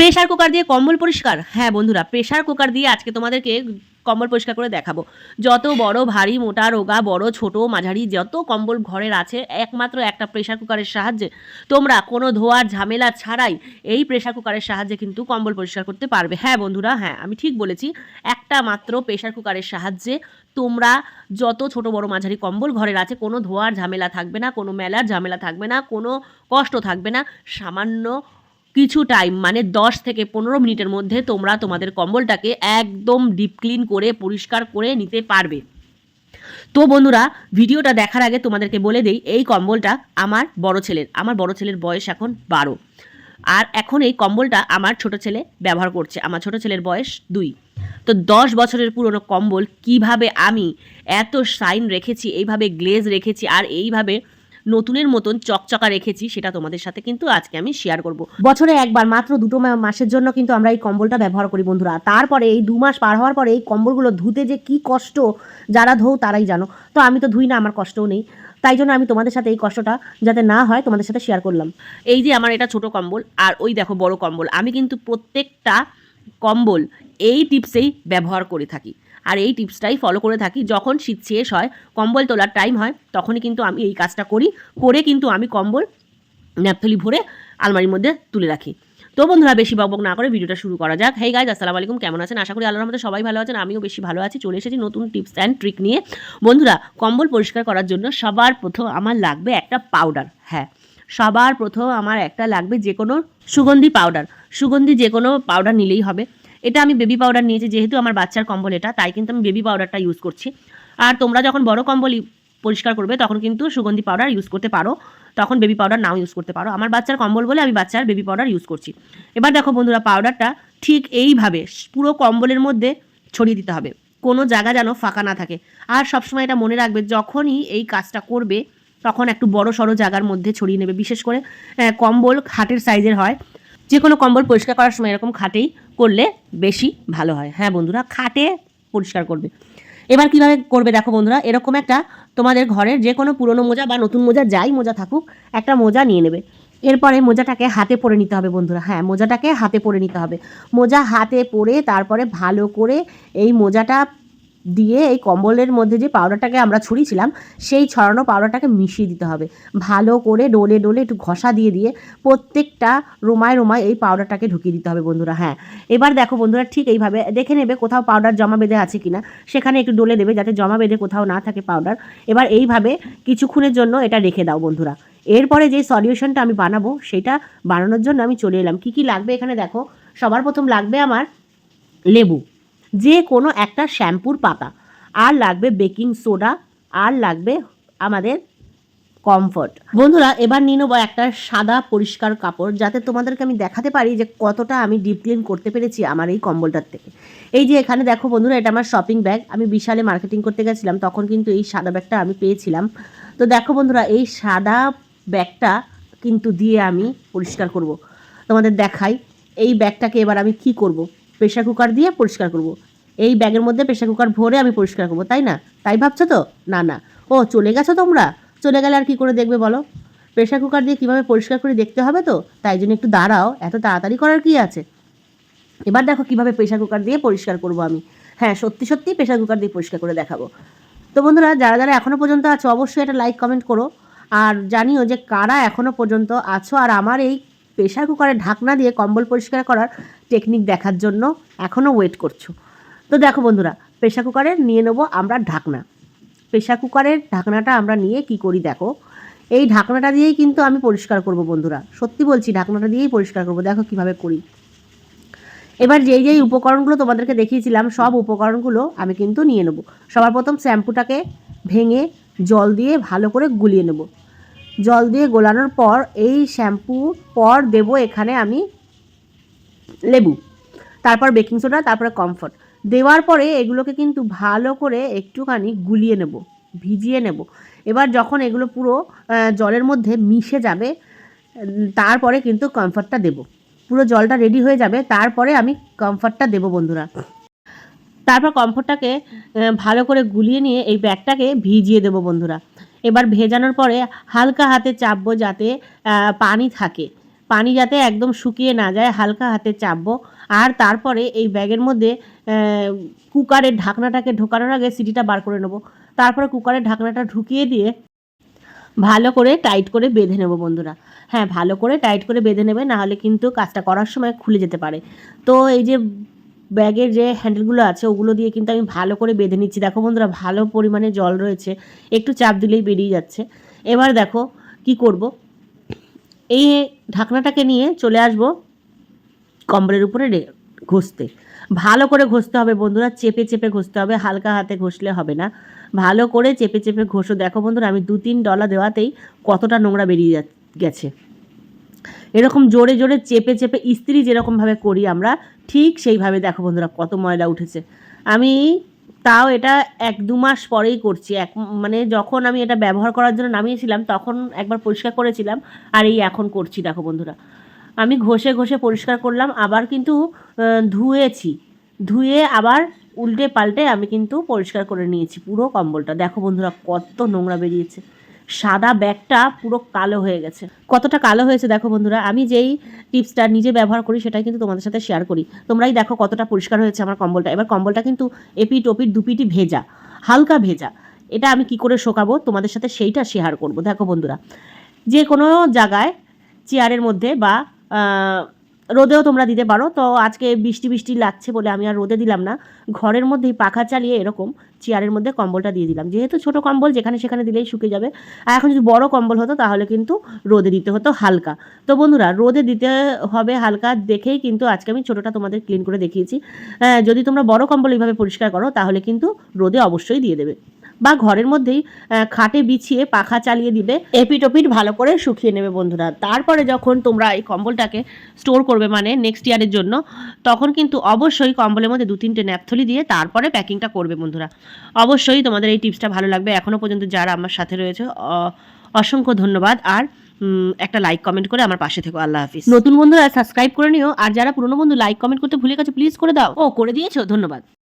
Pressure cooker দিয়ে কম্বল পরিষ্কার? হ্যাঁ বন্ধুরা প্রেশার কুকার দিয়ে আজকে তোমাদেরকে কম্বল পরিষ্কার করে দেখাবো। যত বড়, ভারী, মোটা, রোগা, বড়, ছোট, মাঝারি, যত কম্বল ঘরের আছে, একমাত্র একটা প্রেশার কুকারের সাহায্যে তোমরা কোনো ধোয়ার ঝামেলা ছাড়াই এই প্রেশার কুকারের সাহায্যে কিন্তু কম্বল পরিষ্কার করতে পারবে। হ্যাঁ বন্ধুরা হ্যাঁ আমি ঠিক বলেছি, একটা মাত্র প্রেশার কুকারের সাহায্যে তোমরা যত ছোট, বড়, মাঝারি কম্বল ঘরের আছে, কোনো ধোয়ার ঝামেলা থাকবে না, কোনো মেলার ঝামেলা থাকবে না, কোনো কষ্ট থাকবে না, সামান্য কিছু টাইম মানে দশ থেকে পনেরো মিনিটের মধ্যে তোমরা তোমাদের কম্বলটাকে একদম ডিপ ক্লিন করে, পরিষ্কার করে নিতে পারবে। তো বন্ধুরা, ভিডিওটা দেখার আগে তোমাদেরকে বলে দেই, এই কম্বলটা আমার বড় ছেলের, আমার বড় ছেলের বয়স এখন বারো। আর এখন এই কম্বলটা আমার ছোট ছেলে ব্যবহার করছে, আমার ছোট ছেলের বয়স দুই। তো দশ বছরের পুরনো কম্বল কীভাবে আমি এত সাইন রেখেছি, এইভাবে গ্লেজ রেখেছি, আর এইভাবে নতুনের মতন চকচকা রেখেছি সেটা তোমাদের সাথে কিন্তু আজকে আমি শেয়ার করব। বছরে একবার মাত্র দুটো মাসের জন্য কিন্তু আমরা এই কম্বলটা ব্যবহার করি বন্ধুরা। তারপরে এই দু মাস পার হওয়ার পরে এই কম্বলগুলো ধুতে যে কি কষ্ট যারা ধোও তারাই জানো। তো আমি তো ধুই না আমার কষ্টও নেই। তাই জন্য আমি তোমাদের সাথে এই কষ্টটা যাতে না হয় তোমাদের সাথে শেয়ার করলাম। এই যে আমার এটা ছোট কম্বল আর ওই দেখো বড় কম্বল আমি কিন্তু প্রত্যেকটা কম্বল এই টিপসেই ব্যবহার করে থাকি। আর এই টিপসটাই ফলো করে থাকি। যখন শীত শেষ হয়, কম্বল তোলার টাইম হয়, তখনই কিন্তু আমি এই কাজটা করি। করে কিন্তু আমি কম্বল, ন্যাপথলি ভরে আলমারির মধ্যে তুলে রাখি। তো বন্ধুরা, বেশি বকবক না করে ভিডিওটা শুরু করা যাক। হেই গাইজ আসসালামু আলাইকুম। কেমন আছেন? আশা করি আল্লাহর মধ্যে সবাই ভালো আছেন। আমিও বেশি ভালো আছি। চলে এসেছি নতুন টিপস অ্যান্ড ট্রিক নিয়ে। বন্ধুরা, কম্বল পরিষ্কার করার জন্য সবার প্রথম আমার লাগবে একটা পাউডার হ্যাঁ সবার প্রথম আমার একটা লাগবে যে কোনো সুগন্ধি পাউডার সুগন্ধি যে কোনো পাউডার নিলেই হবে। এটা আমি বেবি পাউডার নিয়েছি, যেহেতু আমার বাচ্চার কম্বল এটা, তাই কিন্তু আমি বেবি পাউডারটা ইউজ করছি। আর তোমরা যখন বড় কম্বল পরিষ্কার করবে, তখন কিন্তু সুগন্ধি পাউডার ইউজ করতে পারো। তখন বেবি পাউডার নাও ইউজ করতে পারো। আমার বাচ্চার কম্বল বলে আমি বাচ্চার বেবি পাউডার ইউজ করছি। এবার দেখো বন্ধুরা পাউডারটা ঠিক এইভাবে পুরো কম্বলের মধ্যে ছড়িয়ে দিতে হবে। কোনো জায়গা যেন ফাঁকা না থাকে। আর সবসময় এটা মনে রাখবে, যখনই এই কাজটা করবে, তখন একটু বড় সড়ো জায়গার মধ্যে ছড়িয়ে নেবে। বিশেষ করে কম্বল খাটের সাইজের হয়। যে কোনো কম্বল পরিষ্কার করার সময় এরকম খাটেই করলে বেশি ভালো হয়। হ্যাঁ বন্ধুরা, খাটে পরিষ্কার করবে। এবার কীভাবে করবে দেখো বন্ধুরা, এরকম একটা তোমাদের ঘরের যে কোনো পুরনো মোজা বা নতুন মোজা, যাই মোজা থাকুক, একটা মোজা নিয়ে নেবে। এরপরে মোজাটাকে হাতে পরে নিতে হবে বন্ধুরা। হ্যাঁ মোজাটাকে হাতে পরে নিতে হবে। মোজা হাতে পরে তারপরে ভালো করে এই মোজাটা দিয়ে এই কম্বলের মধ্যে যে পাউডারটাকে আমরা ছড়িয়েছিলাম সেই ছড়ানো পাউডারটাকে মিশিয়ে দিতে হবে। ভালো করে ডোলে ডোলে একটু ঘষা দিয়ে দিয়ে প্রত্যেকটা রোমায় রোমায় এই পাউডারটাকে ঢুকিয়ে দিতে হবে বন্ধুরা হ্যাঁ। এবার দেখো বন্ধুরা ঠিক এইভাবে, দেখে নেবে কোথাও পাউডার জমা বেঁধে আছে কিনা। সেখানে একটু ডোলে দেবে যাতে জমা বেঁধে কোথাও না থাকে পাউডার এবার এইভাবে কিছুক্ষণের জন্য এটা রেখে দাও বন্ধুরা। এরপরে যে সলিউশনটা আমি বানাবো, সেটা বানানোর জন্য আমি চলে এলাম। কি কি লাগবে এখানে দেখো? সবার প্রথম লাগবে আমার লেবু। যে কোনো একটা শ্যাম্পুর পাতা। আর লাগবে বেকিং সোডা, আর লাগবে আমাদের কমফর্ট। বন্ধুরা, এবার নিয়ে নেব একটা সাদা পরিষ্কার কাপড়, যাতে তোমাদেরকে আমি দেখাতে পারি যে কতটা আমি ডিপ ক্লিন করতে পেরেছি আমার এই কম্বলটার থেকে। এই যে এখানে দেখো বন্ধুরা, এটা আমার শপিং ব্যাগ আমি বিশালে মার্কেটিং করতে গেছিলাম, তখন কিন্তু এই সাদা ব্যাগটা আমি পেয়েছিলাম। তো দেখো বন্ধুরা, এই সাদা ব্যাগটা কিন্তু দিয়ে আমি পরিষ্কার করব। তোমাদের দেখাই, এই ব্যাগটাকে এবার আমি কি করব। প্রেশার কুকার দিয়ে পরিষ্কার করব। এই ব্যাগের মধ্যে প্রেশার কুকার ভরে আমি পরিষ্কার করব, তাই না? তাই ভাবছ তো? না না। ও, চলে গেছো তোমরা? চলে গেলে আর কি করে দেখবে বলো? প্রেশার কুকার দিয়ে কীভাবে পরিষ্কার করে দেখতে হবে তো? তাই জন্য একটু দাঁড়াও, এত তাড়াতাড়ি করার কি আছে? এবার দেখো কীভাবে প্রেশার কুকার দিয়ে পরিষ্কার করব আমি। হ্যাঁ সত্যি সত্যি প্রেশার কুকার দিয়ে পরিষ্কার করে দেখাবো। তো বন্ধুরা, যারা যারা এখনও পর্যন্ত আছো, অবশ্যই একটা লাইক কমেন্ট করো। আর জানিও যে কারা এখনও পর্যন্ত আছো, আর আমার এই প্রেশার কুকারের ঢাকনা দিয়ে কম্বল পরিষ্কার করার টেকনিক দেখার জন্য এখনও ওয়েট করছ। তো দেখো বন্ধুরা প্রেশার কুকারে নিয়ে নেব আমরা ঢাকনা। প্রেশার কুকারের ঢাকনাটা আমরা নিয়ে কি করি দেখো? এই ঢাকনাটা দিয়েই কিন্তু আমি পরিষ্কার করব বন্ধুরা। সত্যি বলছি, ঢাকনাটা দিয়েই পরিষ্কার করব। দেখো কীভাবে করি। এবার যেই যেই উপকরণগুলো তোমাদেরকে দেখিয়েছিলাম, সব উপকরণগুলো আমি কিন্তু নিয়ে নেব। সবার প্রথম শ্যাম্পুটাকে ভেঙে জল দিয়ে ভালো করে গুলিয়ে নেব। জল দিয়ে গোলানোর পর এই শ্যাম্পু পর দেব এখানে আমি লেবু, তারপর বেকিং সোডা, তারপরে কমফর্ট। দেওয়ার পরে এগুলোকে কিন্তু ভালো করে একটুখানি গুলিয়ে নেব, ভিজিয়ে নেব। এবার যখন এগুলো পুরো জলের মধ্যে মিশে যাবে, তারপরে কিন্তু কমফর্টটা দেব। পুরো জলটা রেডি হয়ে যাবে, তারপরে আমি কমফর্টটা দেব বন্ধুরা। তারপর কমফর্টটাকে ভালো করে গুলিয়ে নিয়ে এই ব্যাগটাকে ভিজিয়ে দেবো বন্ধুরা। এবার ভেজানোর পরে হালকা হাতে চাপবো যাতে পানি থাকে। পানি যাতে একদম শুকিয়ে না যায়, হালকা হাতে চাপবো। আর তারপরে এই ব্যাগের মধ্যে কুকারের ঢাকনাটাকে ঢোকানোর আগে সিটিটা বার করে নেব। তারপরে কুকারের ঢাকনাটা ঢুকিয়ে দিয়ে ভালো করে টাইট করে বেঁধে নেব বন্ধুরা। হ্যাঁ ভালো করে টাইট করে বেঁধে নেবে, নাহলে কিন্তু কাজটা করার সময় খুলে যেতে পারে। তো এই যে ব্যাগের যে হ্যান্ডেলগুলো আছে, ওগুলো দিয়ে কিন্তু আমি ভালো করে বেঁধে নিচ্ছি। দেখো বন্ধুরা, ভালো পরিমাণে জল রয়েছে। একটু চাপ দিলেই বেরিয়ে যাচ্ছে। এবার দেখো কি করব। এই ঢাকনাটাকে নিয়ে চলে আসব কম্বলের উপরে ঘষতে। ভালো করে ঘষতে হবে বন্ধুরা, চেপে চেপে ঘষতে হবে, হালকা হাতে ঘষলে হবে না। ভালো করে চেপে চেপে ঘষো। দেখো বন্ধুরা, আমি দু তিন ডলা দেওয়াতেই কতটা নোংরা বেরিয়ে গেছে এরকম জোরে জোরে চেপে চেপে ইস্ত্রি যেরকমভাবে করি আমরা, ঠিক সেইভাবে দেখো বন্ধুরা কত ময়লা উঠেছে। আমি তাও এটা এক দু মাস পরেই করছি, এক মানে যখন আমি এটা ব্যবহার করার জন্য নামিয়েছিলাম তখন একবার পরিষ্কার করেছিলাম, আর এই এখন করছি দেখো বন্ধুরা। আমি ঘষে ঘষে পরিষ্কার করলাম, আবার কিন্তু ধুয়েছি। ধুয়ে আবার উল্টে পাল্টে আমি কিন্তু পরিষ্কার করে নিয়েছি পুরো কম্বলটা। দেখো বন্ধুরা কত নোংরা বেরিয়েছে। সাদা ব্যাগটা পুরো কালো হয়ে গেছে। কতটা কালো হয়েছে দেখো বন্ধুরা, আমি যেই টিপসটা নিজে ব্যবহার করি সেটাই কিন্তু তোমাদের সাথে শেয়ার করি। তোমরাই দেখো কতটা পরিষ্কার হয়েছে আমার কম্বলটা। এবার কম্বলটা কিন্তু এপিট ওপিট দুপিটি ভেজা, হালকা ভেজা। এটা আমি কি করে শোকাবো তোমাদের সাথে সেইটা শেয়ার করব। দেখো বন্ধুরা যে কোনো জায়গায় চেয়ারের মধ্যে বা রোদেও তোমরা দিতে পারো। তো আজকে বৃষ্টি বৃষ্টি লাগছে বলে আমি আর রোদে দিলাম না। ঘরের মধ্যেই পাখা চালিয়ে এরকম চেয়ারের মধ্যে কম্বলটা দিয়ে দিলাম। যেহেতু ছোট কম্বল, যেখানে সেখানে দিলেই শুকে যাবে। আর এখন যদি বড় কম্বল হতো, তাহলে কিন্তু রোদে দিতে হতো হালকা। তো বন্ধুরা, রোদে দিতে হবে হালকা দেখেই কিন্তু আজকে আমি ছোটোটা তোমাদের ক্লিন করে দেখিয়েছি। যদি তোমরা বড় কম্বল এইভাবে পরিষ্কার করো, তাহলে কিন্তু রোদে অবশ্যই দিয়ে দেবে। বা ঘরের মধ্যেই খাটে বিছিয়ে পাখা চালিয়ে দিবে এপিট ওপিট ভালো করে শুকিয়ে নেবে বন্ধুরা। তারপরে যখন তোমরা এই কম্বলটাকে স্টোর করবে মানে নেক্সট ইয়ারের জন্য তখন কিন্তু অবশ্যই কম্বলের মধ্যে দু তিনটে ন্যাপথলি দিয়ে তারপরে প্যাকিংটা করবে বন্ধুরা। অবশ্যই তোমাদের এই টিপসটা ভালো লাগবে। এখনও পর্যন্ত যারা আমার সাথে রয়েছে অসংখ্য ধন্যবাদ। আর একটা লাইক কমেন্ট করে আমার পাশে থেকো। আল্লাহ হাফিজ। নতুন বন্ধুরা সাবস্ক্রাইব করে নিও। আর যারা পুরনো বন্ধু লাইক কমেন্ট করতে ভুলে গেছে প্লিজ করে দাও। ও করে দিয়েছ? ধন্যবাদ।